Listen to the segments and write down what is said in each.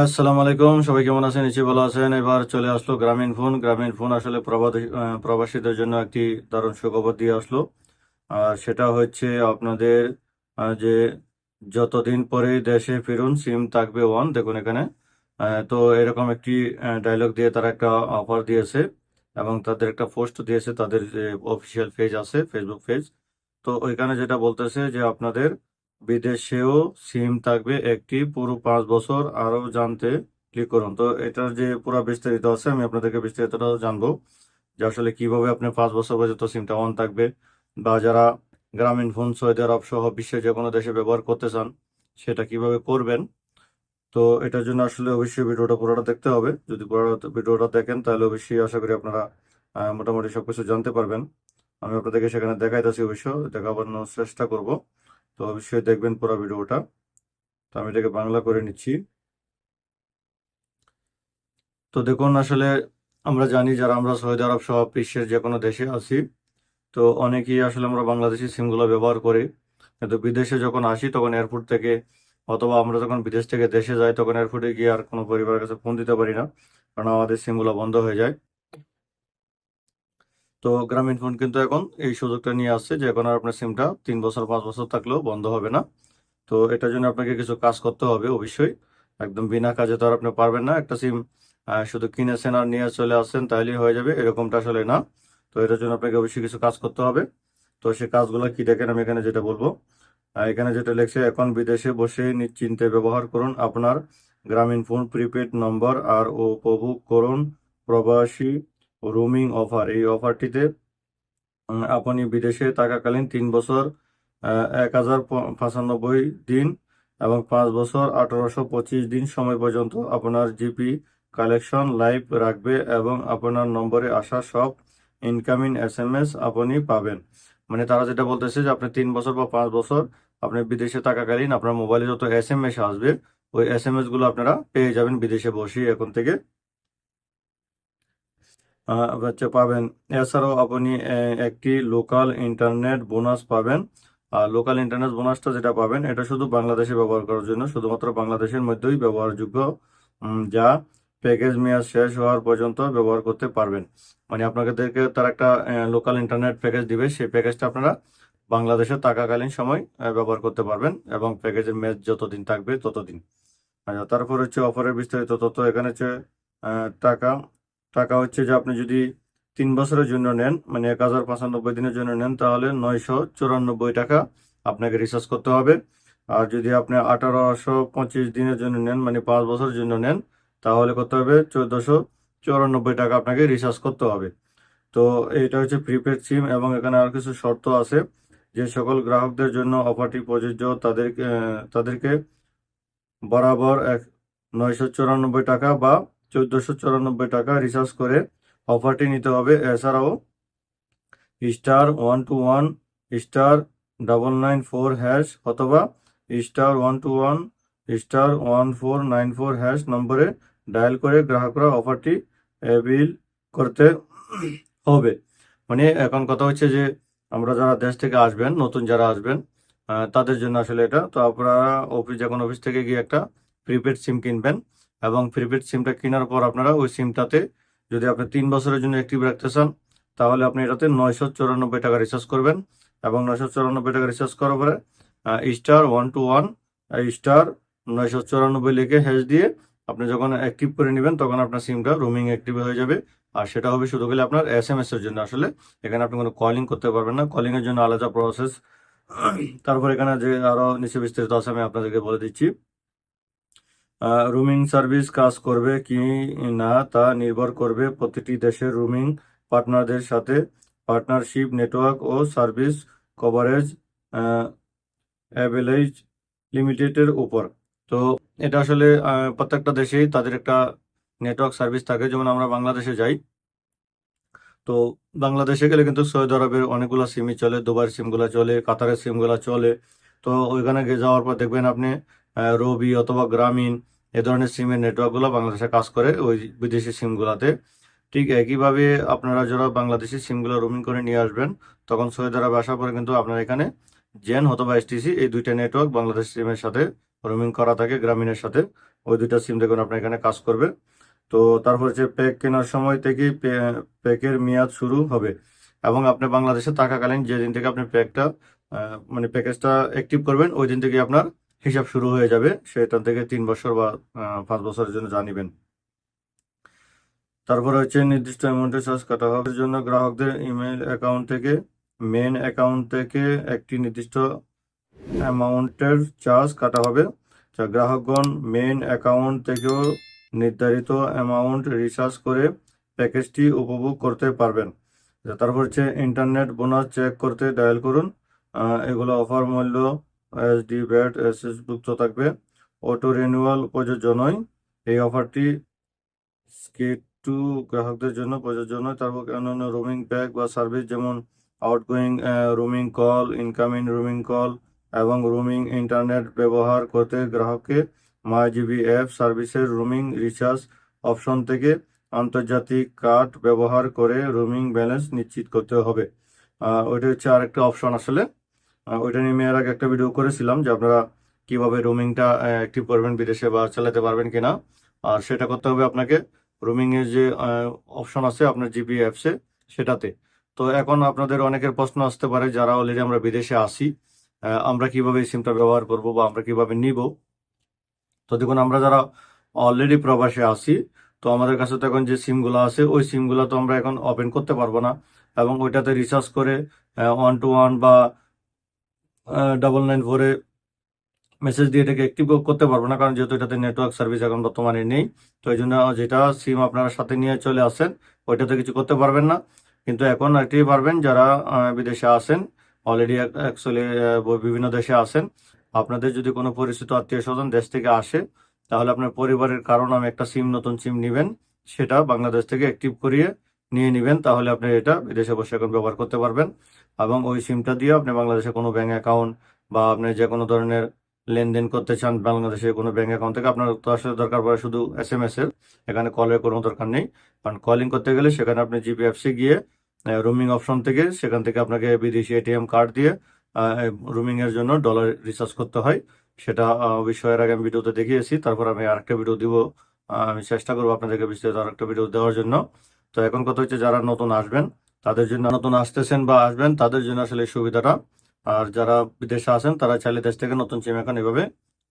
আসসালামু আলাইকুম, সবাই কেমন আছেন? নিচে ভালো আছেন। এবার চলে আসলো গ্রামীণ ফোন। গ্রামীণ ফোন আসলে প্রবাসীদের জন্য একটি দারুণ সুখবর দিয়ে আসলো। আর সেটা হচ্ছে আপনাদের যে যতদিন পরে দেশে ফিরুন, সিম থাকবে ওয়ান, দেখুন এখানে। তো এরকম একটি ডায়লগ দিয়ে তারা একটা অফার দিয়েছে এবং তাদের একটা পোস্ট দিয়েছে, তাদের যে অফিসিয়াল পেজ আছে ফেসবুক পেজ তো ওইখানে যেটা বলতেছে যে আপনাদের বিদেশেও সিম থাকবে একটি পুরো পাঁচ বছর আরও জানতে ক্লিক করুন। তো এটার যে পুরো বিস্তারিত আছে, আমি আপনাদেরকে বিস্তারিতটা জানব যে আসলে কীভাবে আপনি পাঁচ বছর পর্যন্ত সিমটা অন থাকবে বা যারা গ্রামীণ ফোন, সৌদি আরব সহ বিশ্বের যে কোনো দেশে ব্যবহার করতে চান, সেটা কীভাবে করবেন? তো এটার জন্য আসলে অবশ্যই ভিডিওটা পুরোটা দেখতে হবে। যদি পুরো ভিডিওটা দেখেন, তাহলে অবশ্যই আশা করি আপনারা মোটামুটি সবকিছু জানতে পারবেন। আমি আপনাদেরকে সেখানে দেখাইতেছি অবশ্য, দেখাবার চেষ্টা করব। তো অবশ্যই দেখবেন পুরো ভিডিওটা। তো আমি এটাকে বাংলা করে নিচ্ছি। তো দেখুন, আসলে আমরা জানি যারা আমরা সৌদি আরব সহ বিশ্বের যে কোনো দেশে আছি, তো অনেকেই আসলে আমরা বাংলাদেশি সিমগুলো ব্যবহার করি। কিন্তু বিদেশে যখন আসি, তখন এয়ারপোর্ট থেকে অথবা আমরা যখন বিদেশ থেকে দেশে যাই, তখন এয়ারপোর্টে গিয়ে আর কোনো পরিবারের কাছে ফোন দিতে পারি না, কারণ আমাদের সিমগুলো বন্ধ হয়ে যায়। তো গ্রামীণ ফোন কিন্তু এখন এই সুযোগটা নিয়ে আসছে যে এখন আর আপনার সিমটা তিন বছর, পাঁচ বছর থাকলেও বন্ধ হবে না। তো এটার জন্য আপনাকে কিছু কাজ করতে হবে অবশ্যই। একদম বিনা কাজে তো আর আপনি পারবেন না। একটা সিম শুধু কিনেছেন আর নিয়ে চলে আসছেন তাহলেই হয়ে যাবে, এরকমটা আসলে না। তো এটার জন্য আপনাকে অবশ্যই কিছু কাজ করতে হবে। তো সে কাজগুলো কি দেখেন আমি এখানে যেটা বলব। এখানে যেটা লেখছে, এখন বিদেশে বসে নিশ্চিন্তে ব্যবহার করুন আপনার গ্রামীণ ফোন, প্রিপেড নম্বর আর ও উপভোগ করুন প্রবাসী রোমিং অফার এই অফারটিতে আপনি বিদেশে থাকাকালীন তিন বছর এক হাজার পঁচানব্বই দিন এবং পাঁচ বছর আঠারোশো পঁচিশ দিন সময় পর্যন্ত আপনার জিপি কালেকশন লাইভ রাখবে এবং আপনার নম্বরে আসা সব ইনকামিং এস এম এস আপনি পাবেন। মানে তারা যেটা বলতেছে যে আপনি তিন বছর বা পাঁচ বছর আপনি বিদেশে থাকাকালীন আপনার মোবাইলে যত এস এম এস আসবে, ওই এস এম এসগুলো আপনারা পেয়ে যাবেন বিদেশে বসে এখন থেকে। হচ্ছে পাবেন। এছাড়াও আপনি একটি লোকাল ইন্টারনেট বোনাস পাবেন। আর লোকাল ইন্টারনেট বোনাসটা যেটা পাবেন, এটা শুধু বাংলাদেশে ব্যবহার করার জন্য, শুধুমাত্র বাংলাদেশের মধ্যেই ব্যবহারযোগ্য যা প্যাকেজ মেয়াদ শেষ হওয়ার পর্যন্ত ব্যবহার করতে পারবেন। মানে আপনাদেরকে তার একটা লোকাল ইন্টারনেট প্যাকেজ দিবে, সেই প্যাকেজটা আপনারা বাংলাদেশে থাকাকালীন সময় ব্যবহার করতে পারবেন এবং প্যাকেজের মেয়াদ যতদিন থাকবে ততদিন। আচ্ছা তারপর হচ্ছে অফারের বিস্তারিত তথ্য এখানে হচ্ছে টাকা। টাকা হচ্ছে যে আপনি যদি তিন বছরের জন্য নেন মানে এক হাজার পঁচানব্বই দিনের জন্য নেন, তাহলে নয়শো চুরানব্বই টাকা আপনাকে রিচার্জ করতে হবে। আর যদি আপনি আঠারোশো পঁচিশ দিনের জন্য নেন মানে পাঁচ বছরের জন্য নেন, তাহলে করতে হবে চোদ্দশো চুরানব্বই টাকা আপনাকে রিচার্জ করতে হবে। তো এটা হচ্ছে প্রিপেড সিম এবং এখানে আর কিছু শর্ত আছে যে সকল গ্রাহকদের জন্য অফারটি প্রযোজ্য, তাদেরকে তাদেরকে বরাবর এক নয়শো চুরানব্বই টাকা বা চোদ্দশো চুরানব্বই টাকা রিচার্জ করে অফারটি নিতে হবে। এছাড়াও star one two one star double nine four hash অথবা star one two one star one four nine four hash নম্বরে ডায়াল করে গ্রাহকরা অফারটি বিল করতে হবে। মানে এখন কথা হচ্ছে যে আমরা যারা দেশ থেকে আসবেন, নতুন যারা আসবেন তাদের জন্য আসলে এটা। তো আপনারা অফিস যখন অফিস থেকে গিয়ে একটা প্রিপেড সিম কিনবেন। এবং প্রিপেড সিমটা কেনার পর আপনারা ওই সিমটাতে যদি আপনি তিন বছরের জন্য অ্যাক্টিভ রাখতে চান, তাহলে আপনি এটাতে নয়শো চুরানব্বই টাকা রিচার্জ করবেন এবং নয়শো চুরানব্বই টাকা রিচার্জ করার পরে star one two one star নয়শো চুরানব্বই লিখে হ্যাশ দিয়ে আপনি যখন অ্যাক্টিভ করে নেবেন, তখন আপনার সিমটা রোমিং অ্যাক্টিভ হয়ে যাবে। আর সেটা হবে শুধু গেলে আপনার এস এম এস এর জন্য। আসলে এখানে আপনি কোনো কলিং করতে পারবেন না। কলিং এর জন্য আলাদা প্রসেস তারপর এখানে যে আরও নিচে বিস্তারিত আছে, আমি আপনাদেরকে বলে দিচ্ছি। রুমিং সার্ভিস কাজ করবে কি না তা নির্ভর করবে প্রতিটি দেশের রুমিং পার্টনারদের সাথে। পার্টনারশিপ নেটওয়ার্ক ও সার্ভিস কভারেজ অ্যাভেলেজ লিমিটেডের উপর। তো এটা আসলে প্রত্যেকটা দেশেই তাদের একটা নেটওয়ার্ক সার্ভিস থাকে। যেমন আমরা বাংলাদেশে যাই, তো বাংলাদেশে গেলে কিন্তু সৌদি আরবের অনেকগুলো সিমই চলে দুবার সিমগুলো চলে, কাতারের সিমগুলো চলে। তো ওইখানে গিয়ে যাওয়ার পর দেখবেন আপনি রবি অথবা গ্রামীণ এ ধরনের সিমের নেটওয়ার্কগুলো বাংলাদেশে কাজ করে ওই বিদেশি সিমগুলোতে ঠিক একইভাবে আপনারা যারা বাংলাদেশি সিমগুলো রোমিং করে নিয়ে আসবেন, তখন সৌদি আরবে আসার পরে কিন্তু আপনার এখানে জেন হতো অথবা এসটিসি এই দুইটা নেটওয়ার্ক বাংলাদেশ সিমের সাথে রোমিং করা থাকে, গ্রামীণের সাথে। ওই দুইটা সিম দেখুন আপনার এখানে কাজ করবে। তো তারপর হচ্ছে প্যাক কেনার সময় থেকেই প্যাকের মেয়াদ শুরু হবে এবং আপনি বাংলাদেশে থাকাকালীন যেদিন থেকে আপনি প্যাকটা মানে প্যাকেজটা অ্যাক্টিভ করবেন, ওই দিন থেকে আপনার হিসাব শুরু হয়ে যাবে সেটা থেকে তিন বছর বা পাঁচ বছরের জন্য জানিবেন তারপরে হচ্ছে নির্দিষ্ট অ্যামাউন্টের চার্জ কাটা হবে। জন্য গ্রাহকদের ইমেল অ্যাকাউন্ট থেকে মেন অ্যাকাউন্ট থেকে একটি নির্দিষ্ট অ্যামাউন্টের চার্জ কাটা হবে। যা গ্রাহকগণ মেন অ্যাকাউন্ট থেকেও নির্ধারিত অ্যামাউন্ট রিচার্জ করে প্যাকেজটি উপভোগ করতে পারবেন। তারপর হচ্ছে ইন্টারনেট বোনাস চেক করতে ডায়াল করুন। এগুলো অফার মূল্য এসডি ব্যাট এসএস যুক্ত থাকবে। অটো রিনিউয়াল প্রযোজ্য নয়। এই অফারটি স্কেট টু গ্রাহকদের জন্য প্রযোজ্য নয়। তারপর অন্যান্য রোমিং প্যাক বা সার্ভিস যেমন outgoing roaming call, incoming roaming call এবং রোমিং ইন্টারনেট ব্যবহার করতে গ্রাহককে মাই জিবি অ্যাপ সার্ভিসের রোমিং রিচার্জ অপশন থেকে আন্তর্জাতিক কার্ড ব্যবহার করে রোমিং ব্যালেন্স নিশ্চিত করতে হবে। ওইটা হচ্ছে আরেকটা অপশন আসলে। ওইটা নিয়ে আমি আগে একটা ভিডিও করেছিলাম যে আপনারা কীভাবে রোমিংটা অ্যাক্টিভ করবেন বিদেশে বা চালাতে পারবেন কিনা। আর সেটা করতে হবে আপনাকে রোমিং এর যে অপশন আছে আপনার জিপি অ্যাপসে সেটাতে। তো এখন আপনাদের অনেকের প্রশ্ন আসতে পারে, যারা অলরেডি আমরা বিদেশে আসি আমরা কীভাবে এই সিমটা ব্যবহার করব বা আমরা কীভাবে নিব? তো দেখুন, আমরা যারা অলরেডি প্রবাসে আসি তো আমাদের কাছে তো এখন যে সিমগুলো আছে, ওই সিমগুলো তো আমরা এখন ওপেন করতে পারব না। এবং ওইটাতে রিচার্জ করে ওয়ান টু ওয়ান বা ডাবল নাইন ফোরে মেসেজ দিয়ে এটাকে অ্যাক্টিভ করতে পারব না, কারণ যেহেতু এটাতে নেটওয়ার্ক সার্ভিস এখন বর্তমানে নেই, তো এই জন্য যেটা সিম আপনারা সাথে নিয়ে চলে আসেন, ওইটাতে কিছু করতে পারবেন না। কিন্তু এখন একটি পারবেন যারা বিদেশে আসেন অলরেডি অ্যাকচুয়ালি বিভিন্ন দেশে আসেন। আপনাদের যদি কোনো পরিচিত আত্মীয় স্বজন দেশ থেকে আসে, তাহলে আপনার পরিবারের কারণ আমি একটা সিম নতুন সিম নেবেন, সেটা বাংলাদেশ থেকে অ্যাক্টিভ করিয়ে নিয়ে নেবেন, তাহলে আপনি এটা বিদেশে বসে এখন ব্যবহার করতে পারবেন। এবং ওই সিমটা দিয়ে আপনি বাংলাদেশে কোনো ব্যাঙ্ক অ্যাকাউন্ট বা আপনি যে কোনো ধরনের লেনদেন করতে চান, বাংলাদেশের কোনো ব্যাঙ্ক অ্যাকাউন্ট থেকে আপনার তো আসলে দরকার পড়ে শুধু এস এম এস এর। এখানে কলের কোনো দরকার নেই। কারণ কলিং করতে গেলে সেখানে আপনি জিপিএফসি গিয়ে রুমিং অপশন থেকে সেখান থেকে আপনাকে বিদেশি এটিএম কার্ড দিয়ে রোমিং এর জন্য ডলার রিচার্জ করতে হয়। সেটা বিষয়ের আগে আমি ভিডিওতে দেখিয়েছি। তারপর আমি আরেকটা ভিডিও দিব আমি চেষ্টা করব আপনাদেরকে বিস্তারিত আরেকটা ভিডিও দেওয়ার জন্য। তো এখন কথা হচ্ছে যারা নতুন আসবেন তাদের জন্য নতুন আসতেছেন বা আসবেন তাদের জন্য আসলে এই সুবিধাটা। আর যারা বিদেশে আছেন তারা চাইলে দেশ থেকে নতুন সিম এখন এভাবে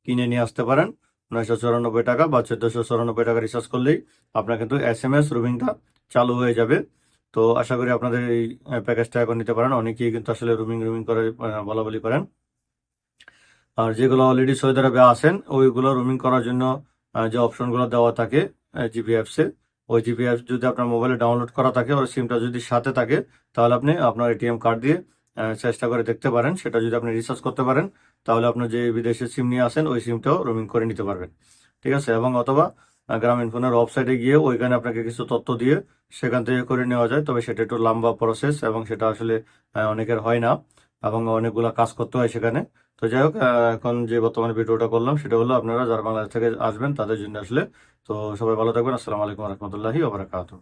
কিনে নিয়ে আসতে পারেন। নয়শো চুরানব্বই টাকা বা চোদ্দশো চুরানব্বই টাকা রিচার্জ করলেই আপনার কিন্তু এস এম এস রুমিংটা চালু হয়ে যাবে। তো আশা করি আপনাদের এই প্যাকেজটা এখন নিতে পারেন। অনেকেই কিন্তু আসলে রুমিং রুমিং করে আহ, বলা বলি করেন। আর যেগুলো অলরেডি সৌদি আরবে আছেন ওইগুলো রুমিং করার জন্য যে অপশনগুলো দেওয়া থাকে জিপি অ্যাপসে ওই জিপি অ্যাপস যদি আপনার মোবাইলে ডাউনলোড করা থাকে ওর সিমটা যদি সাথে থাকে, তাহলে আপনি আপনার এটিএম কার্ড দিয়ে চেষ্টা করে দেখতে পারেন। সেটা যদি আপনি রিচার্জ করতে পারেন, তাহলে আপনার যে বিদেশের সিম নিয়ে আসেন, ওই সিমটাও রোমিং করে নিতে পারবেন। ঠিক আছে? এবং অথবা গ্রামীণ ফোনের ওয়েবসাইটে গিয়ে ওইখানে আপনাকে কিছু তথ্য দিয়ে সেখান থেকে করে নেওয়া যায়। তবে সেটা একটু লম্বা প্রসেস এবং সেটা আসলে অনেকের হয় না এবং অনেকগুলা কাজ করতে হয় সেখানে। তো যাই হোক এখন যে বর্তমানে ভিডিওটা করলাম সেটা হলো আপনারা যারা বাংলাদেশ থেকে আসবেন তাদের জন্য আসলে। তো সবাই ভালো থাকবেন। আসসালামু আলাইকুম রহমতুল্লাহি ওবরাকাতুহ